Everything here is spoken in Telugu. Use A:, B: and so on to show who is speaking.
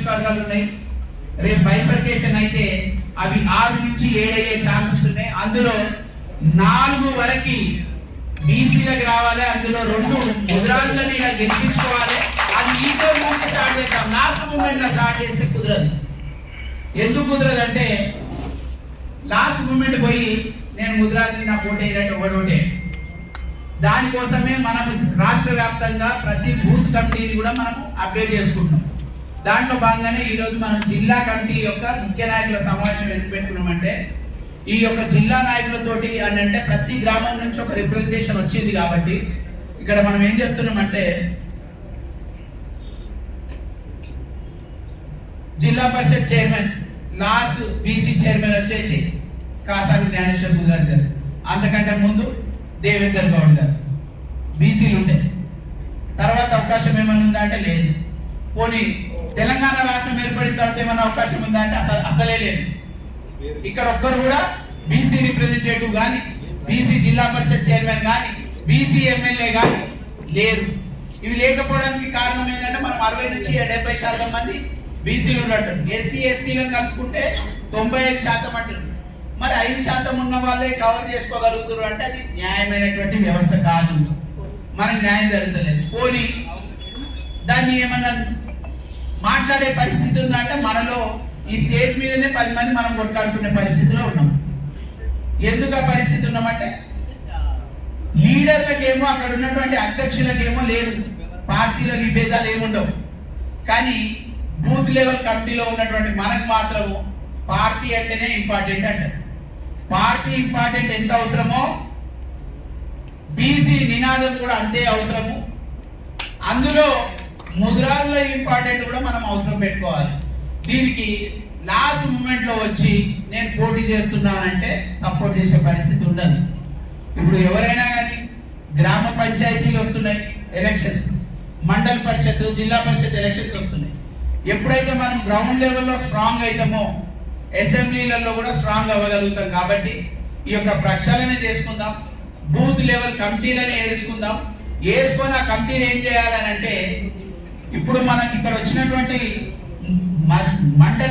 A: నియోజకవర్గాలు ఉన్నాయి. రేపు బైఫర్కేషన్ అయితే అవి ఆరు నుంచి ఏడయ్యే ఛాన్సెస్ ఉన్నాయి. అందులో నాలుగు వరకు బీసీలకు రావాలి. అందులో రెండు గుజరాత్లని ఇలా గెలిపించుకోవాలి. అది ఈతో మూమెంట్ స్టార్ట్ చేస్తాం లాస్ట్ మూమెంట్ స్టార్ట్ చేస్తే కుదరదు. ఎందుకు కుదరదు అంటే లాస్ట్ మూమెంట్ పోయి నేను గుజరాత్ని నా పోటీ వేయాలంటే ఒకటి దానికోసమే మనం రాష్ట్ర వ్యాప్తంగా ప్రతి బూత్ కమిటీని కూడా మనం అప్డేట్ చేసుకుంటున్నాం. దాంట్లో భాగంగానే ఈరోజు మనం జిల్లా కమిటీ యొక్క ముఖ్య నాయకుల సమావేశం ఎందుకు పెట్టుకున్నామంటే ఈ యొక్క జిల్లా నాయకులతోటి అని అంటే ప్రతి గ్రామం నుంచి ఒక రిప్రజెంటేషన్ వచ్చింది కాబట్టి ఇక్కడ మనం ఏం చెప్తున్నామంటే Zilla Parishad chairman last BC chairman వచ్చేసి కాసాని జ్ఞానేశ్వర్ గుజరాత్ గారు. అంతకంటే ముందు దేవేందర్ గౌడ్ గారు. బీసీలు ఉండే. తర్వాత అవకాశం ఏమైనా ఉందా అంటే లేదు. పోనీ తెలంగాణ రాష్ట్రం ఏర్పడిన తర్వాత ఏమైనా అవకాశం ఉందా అంటే అసలు అసలే లేదు. ఇక్కడ ఒక్కరు కూడా బీసీ రిప్రజెంటేటివ్ కానీ బీసీ జిల్లా పరిషత్ చైర్మన్ కానీ బీసీ ఎమ్మెల్యే కానీ లేరు. ఇవి లేకపోవడానికి కారణం ఏంటంటే మనం అరవై నుంచి డెబ్బై శాతం మంది బీసీలు ఉన్నట్టు. ఎస్సీ ఎస్టీలను కలుపుకుంటే తొంభై ఐదు శాతం అంటారు మరి ఐదు శాతం ఉన్న వాళ్ళే కవర్ చేసుకోగలుగుతారు అంటే అది న్యాయమైనటువంటి వ్యవస్థ కాదు. మనకు న్యాయం జరుగుతలేదు. పోనీ దాన్ని ఏమన్నా మాట్లాడే పరిస్థితి ఉందంటే మనలో ఈ స్టేజ్ మీదనే పది మంది మనం కొట్లాడుకునే పరిస్థితిలో ఉన్నాం. ఎందుకు ఆ పరిస్థితి ఉన్నామంటే లీడర్లకేమో అక్కడ ఉన్నటువంటి అధ్యక్షులకేమో లేదు పార్టీలో విభేదాలు ఏముండవు. కానీ బూత్ లెవెల్ కమిటీలో ఉన్నటువంటి మనకు మాత్రము పార్టీ అంటేనే ఇంపార్టెంట్ అంటారు పార్టీ ఇంపార్టెంట్ ఎంత అవసరమో బీసీ నినాదం కూడా అంతే అవసరము. అందులో ముద్రాల్లో ఇంపార్టెంట్ కూడా మనం అవసరం పెట్టుకోవాలి. దీనికి లాస్ట్ మూమెంట్లో వచ్చి నేను పోటీ చేస్తున్నానంటే సపోర్ట్ చేసే పరిస్థితి ఉండదు. ఇప్పుడు ఎవరైనా కానీ గ్రామ పంచాయతీలు వస్తున్నాయి ఎలక్షన్స్ మండల పరిషత్ జిల్లా పరిషత్ ఎలక్షన్స్ వస్తున్నాయి. ఎప్పుడైతే మనం గ్రౌండ్ లెవెల్లో స్ట్రాంగ్ అవుతామో అసెంబ్లీలలో కూడా స్ట్రాంగ్ అవ్వగలుగుతాం కాబట్టి ఈ యొక్క ప్రక్షాళన చేసుకుందాం. బూత్ లెవెల్ కమిటీలను వేసుకుందాం వేసుకొని ఆ కమిటీలు ఏం చేయాలని అంటే ఇప్పుడు మనకి ఇక్కడ వచ్చినటువంటి మ- మండలి